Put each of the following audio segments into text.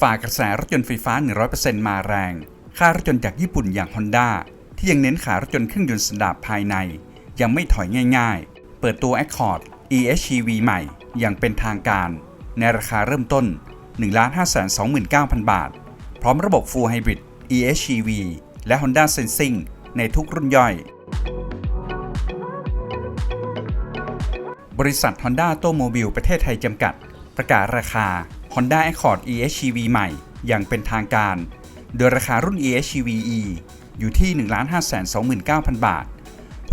ฝ่ากระแสรถยนต์ไฟฟ้า 100%มาแรง ค่ารถยนต์จากญี่ปุ่นอย่าง Honda ที่ยังเน้นขายรถยนต์เครื่องยนต์สันดาปภายใน ยังไม่ถอยง่าย ๆ เปิดตัว Accord EHEV ใหม่อย่างเป็นทางการ ในราคาเริ่มต้น 1,529,000 บาท พร้อมระบบ Full Hybrid EHEV และ Honda Sensing ในทุกรุ่นย่อย บริษัท Honda Automobile ประเทศไทยจำกัด ประกาศราคา Honda Accord EHEV ใหม่ อย่างเป็นทางการ โดยราคารุ่น EHEV E อยู่ที่ 1,529,000 บาท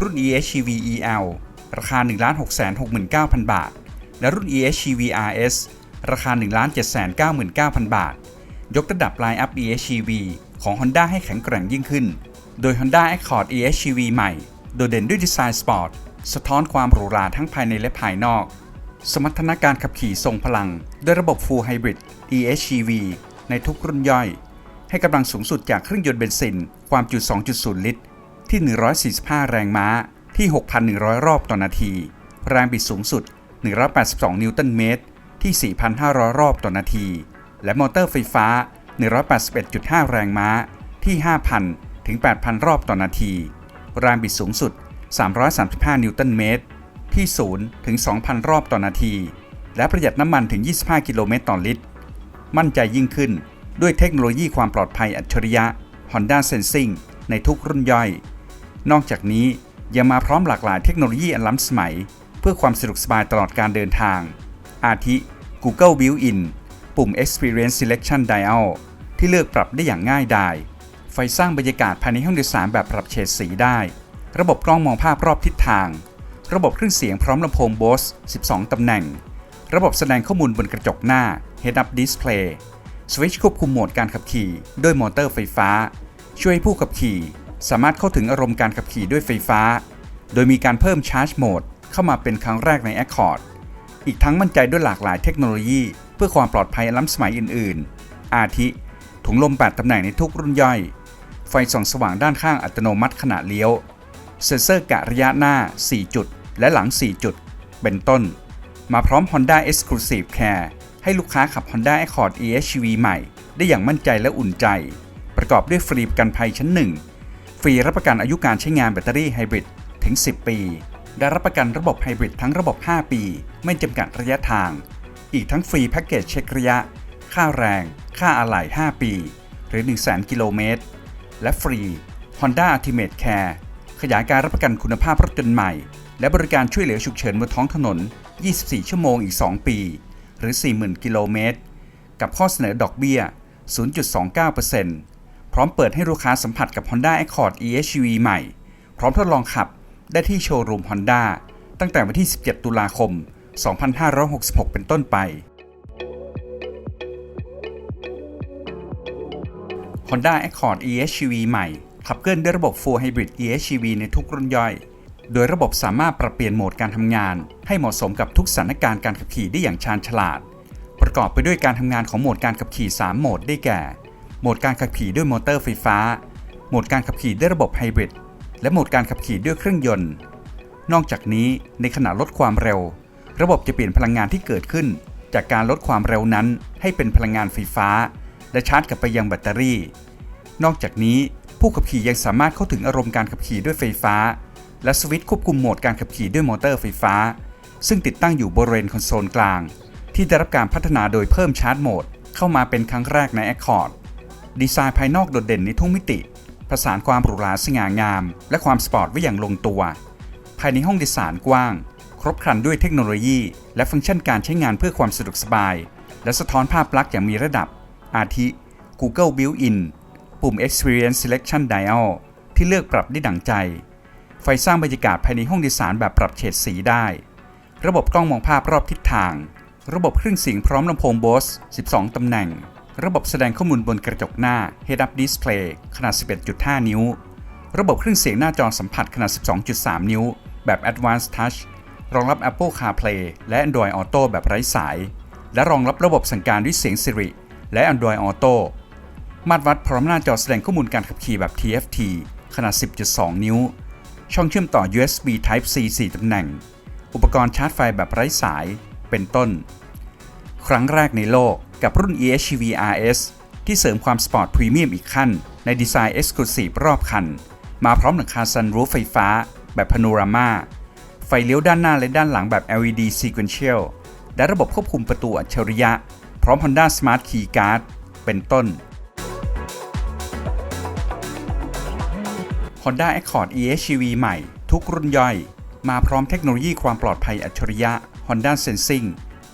รุ่น EHEV EL ราคา 1,669,000 บาท และรุ่น EHEV RS ราคา 1,799,000 บาท ยกระดับไลน์อัพ EHEV ของ Honda ให้แข็งแกร่งยิ่งขึ้น โดย Honda Accord EHEV ใหม่ โดดเด่นด้วยดีไซน์สปอร์ต สะท้อนความหรูหราทั้งภายในและภายนอก สมรรถนะการขับขี่ทรงพลัง ด้วยระบบ Full Hybrid EHEV ในทุกรุ่นย่อย ให้กำลังสูงสุดจากเครื่องยนต์เบนซิน ความจุ 2.0 ลิตร ที่ 145 แรงม้า ที่ 6,100 รอบต่อนาที แรงบิดสูงสุด 182 นิวตันเมตร ที่ 4,500 รอบต่อนาที และมอเตอร์ไฟฟ้า 181.5 แรงม้า ที่ 5,000 ถึง 8,000 รอบต่อนาที แรงบิดสูงสุด 335 นิวตันเมตร ที่ 0 ถึง 2,000 รอบต่อนาที และประหยัดน้ำมันถึง 25 กิโลเมตรต่อลิตร มั่นใจยิ่งขึ้นด้วยเทคโนโลยีความปลอดภัยอัจฉริยะ Honda Sensing ในทุกรุ่นย่อย นอกจากนี้ยังมาพร้อมหลากหลายเทคโนโลยีอันล้ำสมัย เพื่อความสะดวกสบายตลอดการเดินทาง อาทิ Google Built-in ปุ่ม Experience Selection Dial ที่เลือกปรับได้อย่างง่ายดาย ไฟสร้างบรรยากาศภายในห้องโดยสารแบบปรับเฉดสีได้ ระบบกล้องมองภาพรอบทิศทาง ระบบเครื่องเสียงพร้อมลำโพง Bose 12 ตำแหน่ง ระบบแสดงข้อมูลบนกระจกหน้า Head-up Display สวิตช์ควบคุมโหมดการขับขี่ด้วยมอเตอร์ไฟฟ้า ช่วยให้ผู้ขับขี่ สามารถเข้าถึงอารมณ์การขับขี่ด้วยไฟฟ้า โดยมีการเพิ่มชาร์จโหมดเข้ามาเป็นครั้งแรกใน Accord อีกทั้งมั่นใจด้วยหลากหลายเทคโนโลยี เพื่อความปลอดภัยล้ำสมัยอื่น ๆ อาทิ ถุงลม 8 ตำแหน่งในทุกรุ่นย่อย ไฟส่องสว่างด้านข้างอัตโนมัติขณะเลี้ยว เซ็นเซอร์กะระยะหน้า 4 จุด และหลัง 4 จุด เป็นต้น มาพร้อม Honda Exclusive Care ให้ลูกค้าขับ Honda Accord e-hv ใหม่ ได้อย่างมั่นใจและอุ่นใจ ประกอบด้วยฟรีประกันภัยชั้น 1 ฟรีรับประกันอายุการใช้งานแบตเตอรี่ไฮบริดถึง 10 ปี ได้รับประกันระบบไฮบริดทั้งระบบ 5 ปี ไม่จำกัดระยะทาง อีกทั้งฟรีแพ็กเกจเช็คระยะ ค่าแรง ค่าอะไหล่5 ปี หรือ 100,000 กิโลเมตร และฟรี Honda Ultimate Care ขยายการรับประกันคุณภาพรถยนต์ใหม่ และบริการช่วยเหลือฉุกเฉินบนท้องถนน 24 ชั่วโมงอีก 2 ปี หรือ 40,000 กิโลเมตร กับข้อเสนอดอกเบี้ย 0.29%พร้อมเปิดให้ลูกค้าสัมผัสกับ Honda Accord EHEV ใหม่ พร้อมทดลองขับได้ที่โชว์รูม Honda ตั้งแต่วันที่ 17 ตุลาคม 2566 เป็นต้นไป Honda Accord EHEV ใหม่ ขับเคลื่อนด้วยระบบ Full Hybrid EHEV ในทุกรุ่นย่อย โดยระบบสามารถปรับเปลี่ยนโหมดการทำงาน ให้เหมาะสมกับทุกสถานการณ์การขับขี่ได้อย่างชาญฉลาด ประกอบไปด้วยการทำงานของโหมดการขับขี่ 3 โหมดได้แก่ โหมดการขับขี่ด้วยมอเตอร์ไฟฟ้า โหมดการขับขี่ด้วยระบบไฮบริด และโหมดการขับขี่ด้วยเครื่องยนต์ นอกจากนี้ในขณะลดความเร็ว ระบบจะเปลี่ยนพลังงานที่เกิดขึ้น จากการลดความเร็วนั้นให้เป็นพลังงานไฟฟ้า และชาร์จกลับไปยังแบตเตอรี่ นอกจากนี้ผู้ขับขี่ยังสามารถเข้าถึงอารมณ์การขับขี่ด้วยไฟฟ้า และสวิตช์ควบคุมโหมดการขับขี่ด้วยมอเตอร์ไฟฟ้า ซึ่งติดตั้งอยู่บริเวณคอนโซลกลาง ที่ได้รับการพัฒนาโดยเพิ่มชาร์จโหมด เข้ามาเป็นครั้งแรกใน Accord ดีไซน์ภายนอกโดดเด่นในทุกมิติ ผสานความหรูหราสง่างาม และความสปอร์ตไว้อย่างลงตัว ภายในห้องโดยสารกว้าง ครบครันด้วยเทคโนโลยี และฟังก์ชันการใช้งานเพื่อความสะดวกสบาย และสะท้อนภาพลักษณ์อย่างมีระดับ อาทิ Google Built-in ปุ่ม Experience Selection Dial ที่เลือกปรับได้ดั่งใจ ไฟสร้างบรรยากาศภายในห้องโดยสารแบบปรับเฉดสีได้ ระบบกล้องมองภาพรอบทิศทาง ระบบเครื่องเสียงพร้อมลำโพง Bose 12 ตำแหน่ง ระบบแสดงข้อมูลบนกระจกหน้า Head-up Display ขนาด 11.5 นิ้ว ระบบเครื่องเสียงหน้าจอสัมผัสขนาด 12.3 นิ้ว แบบ Advanced Touch รองรับ Apple CarPlay และ Android Auto แบบไร้สาย และรองรับระบบสั่งการด้วยเสียง Siri และ Android Auto มาตรวัดพร้อมหน้าจอแสดงข้อมูลการขับขี่แบบ TFT ขนาด 10.2 นิ้ว ช่องเชื่อมต่อ USB Type C 4ตำแหน่ง อุปกรณ์ชาร์จไฟแบบไร้สาย เป็นต้น ครั้งแรกในโลกกับรุ่น EHEV RS ที่เสริมความสปอร์ตพรีเมียมอีกขั้น ในดีไซน์ Exclusive รอบคัน มาพร้อมหลังคาซันรูฟไฟฟ้า แบบพาโนรามาไฟเลี้ยวด้านหน้าและด้านหลังแบบ LED Sequential และระบบควบคุมประตูอัจฉริยะ พร้อม Honda Smart Key Guard เป็นต้น Honda Accord EHEV ใหม่ ทุกรุ่นย่อย มาพร้อมเทคโนโลยีความปลอดภัยอัจฉริยะ Honda Sensing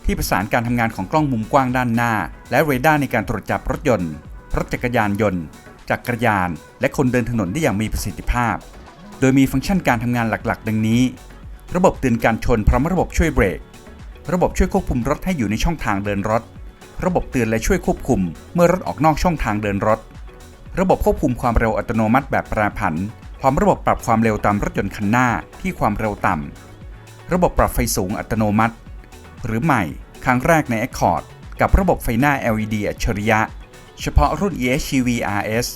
ที่ประสานการทำงานของกล้องมุมกว้างด้านหน้า และเรดาร์ในการตรวจจับรถยนต์ รถจักรยานยนต์ จักรยาน และคนเดินถนนได้อย่างมีประสิทธิภาพ โดยมีฟังก์ชันการทำงานหลักๆ ดังนี้ ระบบเตือนการชนพร้อมระบบช่วยเบรก ระบบช่วยควบคุมรถให้อยู่ในช่องทางเดินรถ ระบบเตือนและช่วยควบคุม เมื่อรถออกนอกช่องทางเดินรถ ระบบควบคุมความเร็วอัตโนมัติแบบแปรผัน ร้อมระบบปรับความเร็วตามรถยนต์คันหน้าที่ความเร็วต่ำ ระบบปรับไฟสูงอัตโนมัติ หรือใหม่ครั้งแรกใน Accord กับระบบไฟหน้า LED อัจฉริยะ เฉพาะรุ่น EHEV RS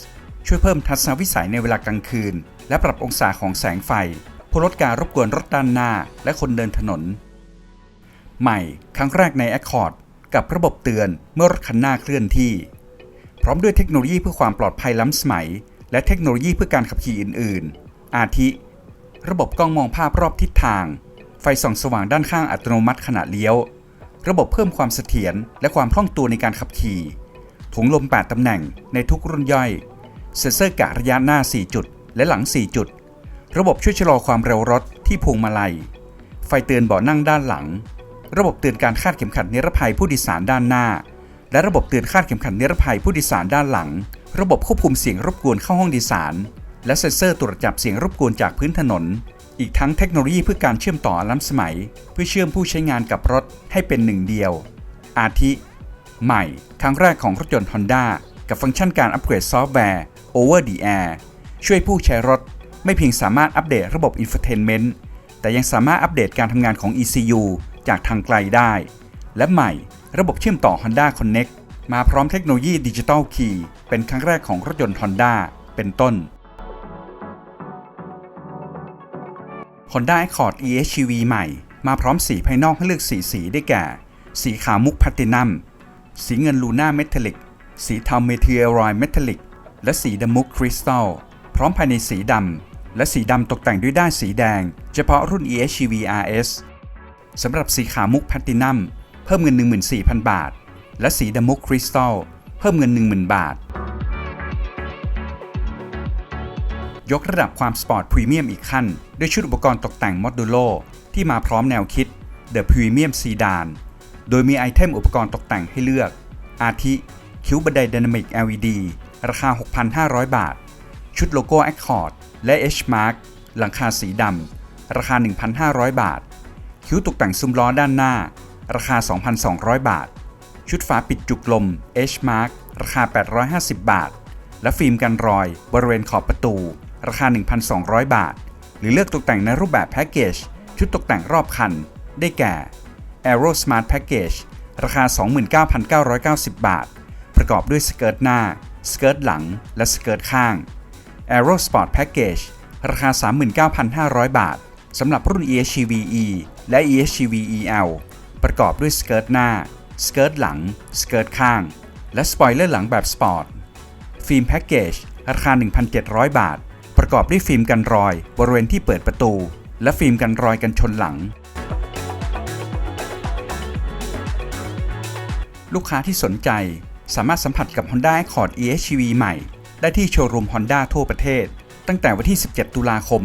ช่วยเพิ่มทัศนวิสัยในเวลากลางคืน และปรับองศาของแสงไฟเพื่อลดการรบกวนรถด้านหน้าและคนเดินถนน ใหม่ครั้งแรกใน Accord กับระบบเตือนเมื่อรถคันหน้าเคลื่อนที่ พร้อมด้วยเทคโนโลยีเพื่อความปลอดภัยล้ำสมัย และเทคโนโลยีเพื่อการขับขี่อื่น ๆ อาทิ ระบบกล้องมองภาพรอบทิศทาง ไฟส่องสว่างด้านข้างอัตโนมัติขณะเลี้ยว ระบบเพิ่มความเสถียรและความคล่องตัวในการขับขี่ถุงลม 8 ตำแหน่งในทุกรุ่นย่อย เซ็นเซอร์กะระยะหน้า 4 จุด และหลัง 4 จุด ระบบช่วยชะลอความเร็วรถที่พวงมาลัย ไฟเตือนเบาะนั่งด้านหลัง ระบบเตือนการคาดเข็มขัดนิรภัยผู้โดยสารด้านหน้า และระบบเตือนคาดเข็มขัดนิรภัยผู้โดยสารด้านหลัง ระบบควบคุมเสียงรบกวนเข้าห้องดยสาร และเซ็นเซอร์ตรวจจับเสียงรบกวนจากพื้นถนน อีกทั้งเทคโนโลยีเพื่อการเชื่อมต่อล้ำสมัย เพื่อเชื่อมผู้ใช้งานกับรถให้เป็นหนึ่งเดียว อาทิ ใหม่ ครั้งแรกของรถยนต์ Honda กับฟังก์ชันการอัปเกรดซอฟต์แวร์ Over the Air ช่วยผู้ใช้รถ ไม่เพียงสามารถอัปเดตระบบ Infotainment แต่ยังสามารถอัปเดตการทำงานของ ECU จากทางไกลได้ และใหม่ ระบบเชื่อมต่อ Honda Connect มาพร้อมเทคโนโลยี Digital Key เป็นครั้งแรกของรถยนต์ Honda เป็นต้น Honda Accord EHEV ใหม่ มาพร้อมสีภายนอกให้เลือกสีสีได้แก่ สีขาวมุกแพลตินัม สีเงินลูน่าเมทัลลิก สีเทาเมเทียรอยเมทัลลิก และสีดำมุกคริสตัล พร้อมภายในสีดำ และสีดำตกแต่งด้วยด้านสีแดง เฉพาะรุ่น EHEV RS สำหรับสีขาวมุกแพลตินัม เพิ่มเงิน 14,000 บาท และสีดมุกคริสตัลเพิ่มเงิน 10,000 บาท ยกระดับความสปอร์ตพรีเมียมอีกขั้น ด้วยชุดอุปกรณ์ตกแต่งมอดูโลที่มาพร้อมแนวคิด The Premium Sedan โดยมีไอเทมอุปกรณ์ตกแต่งให้เลือก อาทิ คิ้วบันได Dynamic LED ราคา 6,500 บาท ชุดโลโก้ Accord และ H Mark หลังคาสีดำ ราคา 1,500 บาท คิ้วตกแต่งซุ้มล้อด้านหน้า ราคา 2,200 บาท ชุดฝาปิดจุกลม H Mark ราคา 850 บาท และฟิล์มกันรอย บริเวณขอบประตู ราคา 1,200 บาท หรือเลือกตกแต่งในรูปแบบแพ็กเกจ ชุดตกแต่งรอบคัน ได้แก่ Aero Smart Package ราคา 29,990 บาท ประกอบด้วยสเกิร์ตหน้า สเกิร์ตหลัง และสเกิร์ตข้าง Aero Sport Package ราคา 39,500 บาท สำหรับรุ่น EHV E และ EHV EL ประกอบด้วยสเกิร์ตหน้า สเกิร์ตหลัง สเกิร์ตข้าง และสปอยเลอร์หลังแบบสปอร์ต ฟิล์มแพ็กเกจ ราคา 1,700 บาท ประกอบด้วยฟิล์มกันรอย บริเวณที่เปิดประตู และฟิล์มกันรอยกันชนหลัง ลูกค้าที่สนใจสามารถสัมผัสกับ Honda Accord EHEV ใหม่ ได้ที่โชว์รูม Honda ทั่วประเทศ ตั้งแต่วันที่ 17 ตุลาคม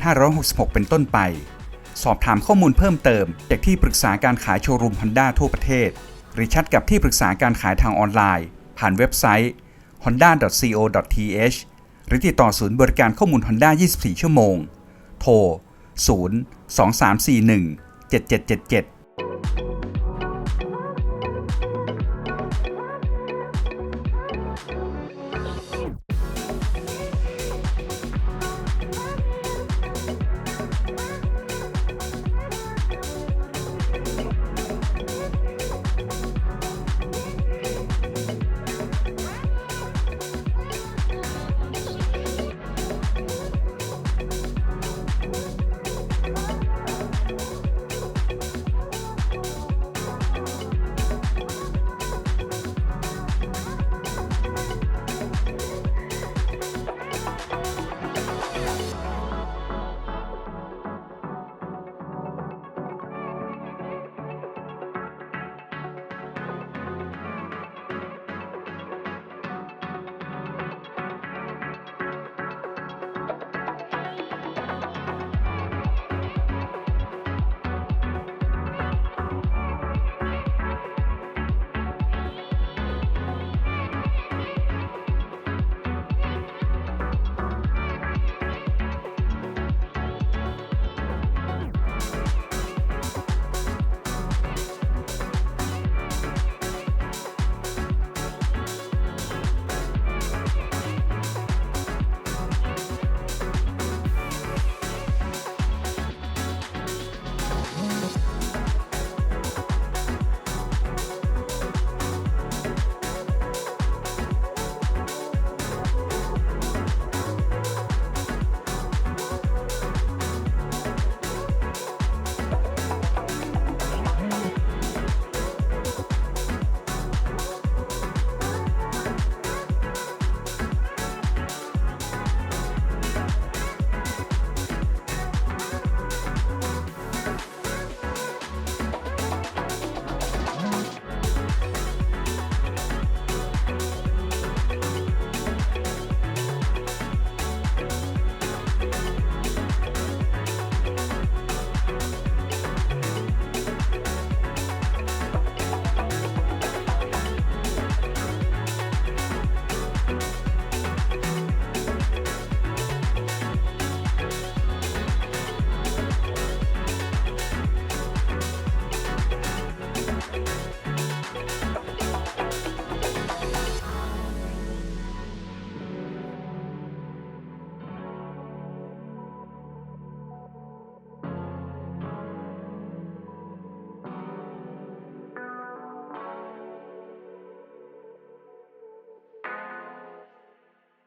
2566 เป็นต้นไป สอบถามข้อมูลเพิ่มเติม จากที่ปรึกษาการขายโชว์รูมฮอนด้าทั่วประเทศ หรือแชัดกับที่ปรึกษาการขายทางออนไลน์ ผ่านเว็บไซต์ honda.co.th หรือติดต่อศูนย์บริการข้อมูล Honda 24 ชั่วโมง โทร 0 2341 7777